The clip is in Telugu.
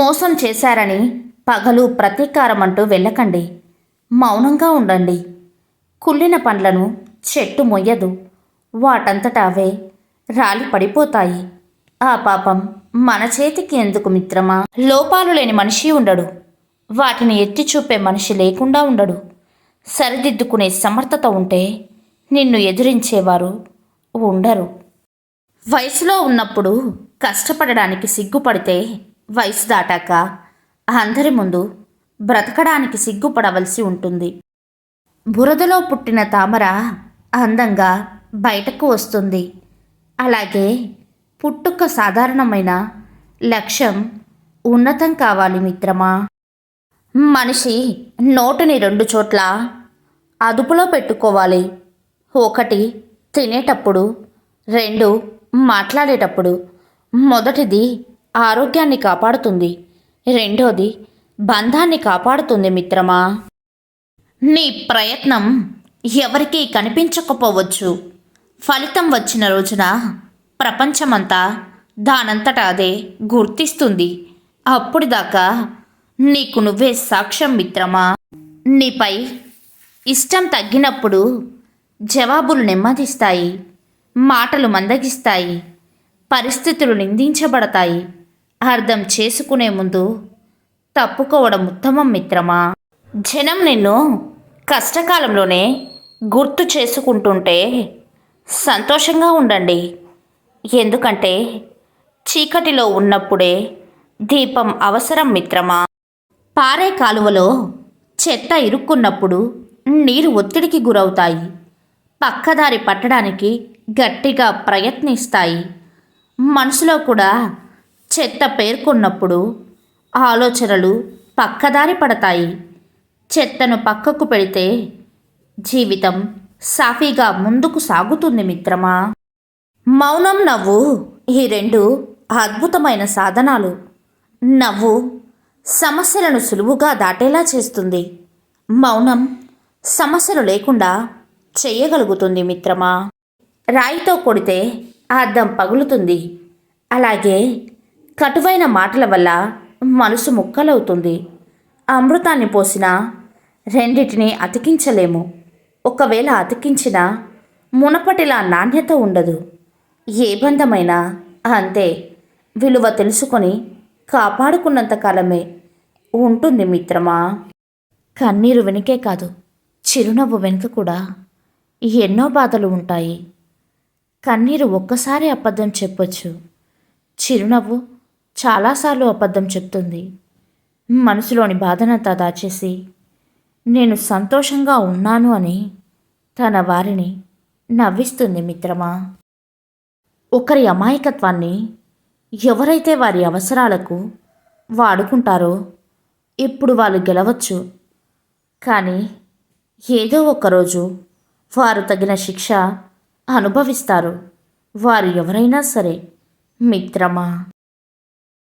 మోసం చేశారని పగలు ప్రతీకారం అంటూ వెళ్ళకండి. మౌనంగా ఉండండి. కుళ్ళిన పండ్లను చెట్టు మొయ్యదు. వాటంతట అవే రాలి పడిపోతాయి. ఆ పాపం మన చేతికి ఎందుకు మిత్రమా? లోపాలు లేని మనిషి ఉండడు. వాటిని ఎత్తి చూపే మనిషి లేకుండా ఉండడు. సరిదిద్దుకునే సమర్థత ఉంటే నిన్ను ఎదిరించేవారు ఉండరు. వయసులో ఉన్నప్పుడు కష్టపడడానికి సిగ్గుపడితే వయసు దాటాక అందరి ముందు బ్రతకడానికి సిగ్గుపడవలసి ఉంటుంది. బురదలో పుట్టిన తామర అందంగా బయటకు వస్తుంది. అలాగే పుట్టుక సాధారణమైన లక్ష్యం ఉన్నతం కావాలి మిత్రమా? మనిషి నోటిని రెండు చోట్ల అదుపులో పెట్టుకోవాలి. ఒకటి తినేటప్పుడు రెండు మాట్లాడేటప్పుడు మొదటిది ఆరోగ్యాన్ని కాపాడుతుంది. రెండోది బంధాన్ని కాపాడుతుంది మిత్రమా. నీ ప్రయత్నం ఎవరికీ కనిపించకపోవచ్చు. ఫలితం వచ్చిన రోజున ప్రపంచమంతా దానంతట అదే గుర్తిస్తుంది. అప్పుడుదాకా నీకు నువ్వే సాక్ష్యం మిత్రమా. నీపై ఇష్టం తగ్గినప్పుడు జవాబులు నెమ్మదిస్తాయి మాటలు మందగిస్తాయి పరిస్థితులు నిందించబడతాయి. అర్థం చేసుకునే ముందు తప్పుకోవడం ఉత్తమం మిత్రమా? జనం నిన్ను కష్టకాలంలోనే గుర్తు చేసుకుంటుంటే సంతోషంగా ఉండండి. ఎందుకంటే చీకటిలో ఉన్నప్పుడే దీపం అవసరం మిత్రమా? పారే కాలువలో చెత్త ఇరుక్కున్నప్పుడు నీరు ఒత్తిడికి గురవుతాయి. పక్కదారి పట్టడానికి గట్టిగా ప్రయత్నిస్తాయి. మనసులో కూడా చెత్త పేర్కొన్నప్పుడు ఆలోచనలు పక్కదారి పడతాయి. చెత్తను పక్కకు పెడితే జీవితం సాఫీగా ముందుకు సాగుతుంది మిత్రమా? మౌనం నవ్వు ఈ రెండు అద్భుతమైన సాధనాలు. నవ్వు సమస్యలను సులువుగా దాటేలా చేస్తుంది. మౌనం సమస్యలు లేకుండా చేయగలుగుతుంది మిత్రమా? రాయితో కొడితే అద్దం పగులుతుంది. అలాగే కటువైన మాటల వల్ల మనసు ముక్కలవుతుంది. అమృతాన్ని పోసినా రెండిటిని అతికించలేము. ఒకవేళ అతికించినా మునపటిలా నాణ్యత ఉండదు. ఏ బంధమైనా అంతే. విలువ తెలుసుకొని కాపాడుకున్నంత కాలమే ఉంటుంది మిత్రమా. కన్నీరు వెనుకే కాదు చిరునవ్వు వెనుక కూడా ఎన్నో బాధలు ఉంటాయి. కన్నీరు ఒక్కసారి అబద్ధం చెప్పొచ్చు. చిరునవ్వు చాలాసార్లు అబద్ధం చెప్తుంది. మనసులోని బాధనంతా దాచేసి నేను సంతోషంగా ఉన్నాను అని తన వారిని నవ్విస్తుంది మిత్రమా? ఒకరి అమాయకత్వాన్ని ఎవరైతే వారి అవసరాలకు వాడుకుంటారో ఇప్పుడు వాళ్ళు గెలవచ్చు. కానీ ఏదో ఒకరోజు వారు తగిన శిక్ష అనుభవిస్తారు. వారు ఎవరైనా సరే మిత్రమా?